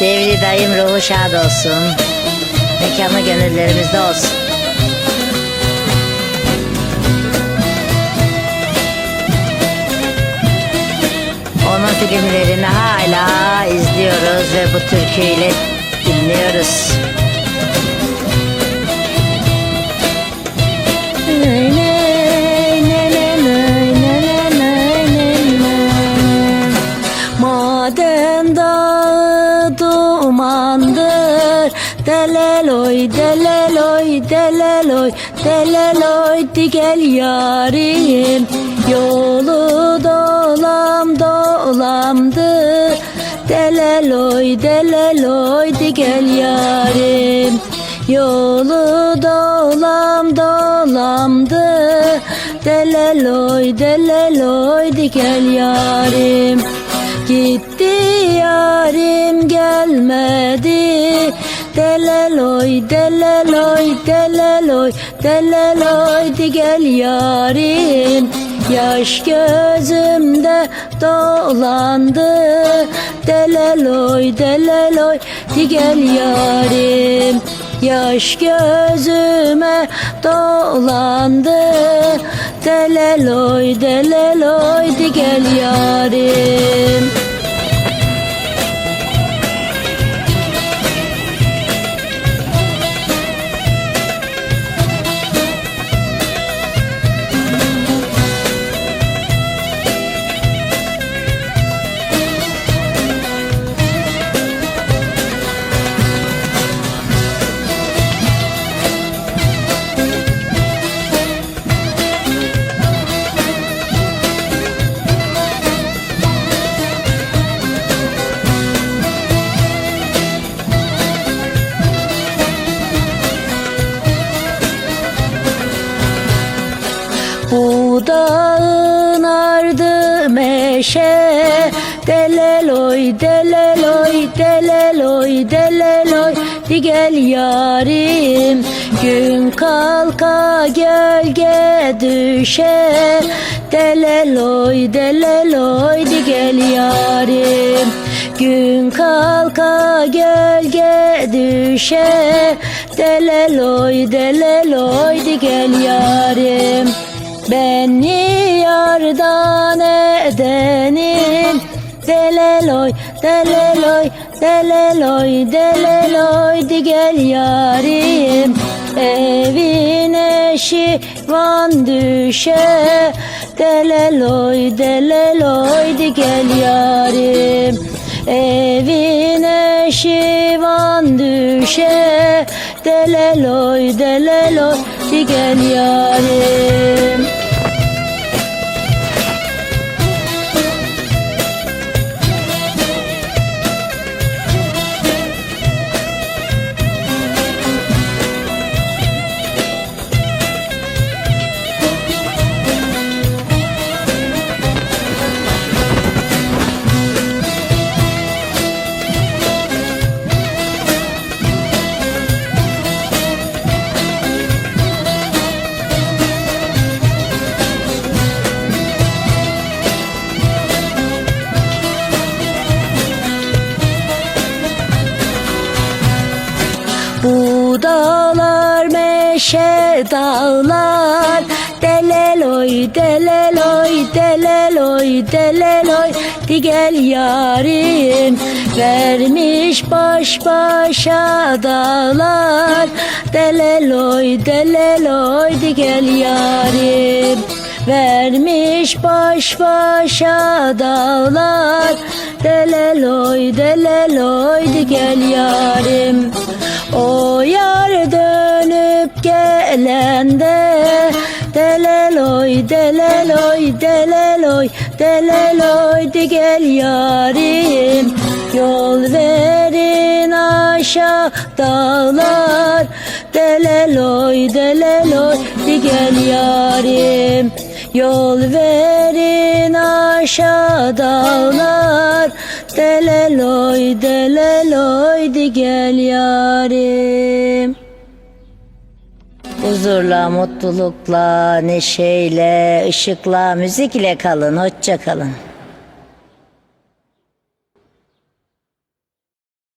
Devri dayım ruhu şad olsun. Mekanı gönüllerimizde olsun. Onun filmlerini hala izliyoruz ve bu türküyle dinliyoruz. Deleloy deleloy deleloy Deleloy di gel yarim. Yolu dolam dolamdı. Deleloy deleloy di gel yarim. Yolu dolam dolamdı. Deleloy deleloy di gel yarim. Gitti yarim gelmedi Deleloy deleloy deleloy deleloy di gel yarim. Yaş gözümde dolandı. Deleloy deleloy di gel yarim. Yaş gözüme dolandı. Deleloy deleloy di gel yarim dağın ardı meşe. Deleloy deleloy deleloy deleloy. Di gel yarim. Gün kalka gölge düşe. Deleloy deleloy di gel yarim. Gün kalka gölge düşe. Deleloy deleloy di gel yarim Beni yardan edenin. Deleloy, deleloy, deleloy, deleloy di gel yarim Evine şivan düşe. Deleloy, deleloy di gel yarim Evine şivan düşe. Deleloy, deleloy di gel yarim meşe dağlar. Deleloy deleloy deleloy deleloy. Di gel yarim Vermiş baş başa dağlar. Deleloy deleloy di gel yarim Vermiş baş başa dağlar. Deleloy deleloy di gel yarim. O yar dönüp gelende Deleloy deleloy deleloy deleloy di gel yarim. Yol verin aşağı dağlar. Deleloy deleloy di gel yarim. Yol verin aşağı dağlar. Deleloy deleloy di gel yarim Huzurla, mutlulukla, neşeyle, ışıkla, müzik ile kalın. Hoşça kalın.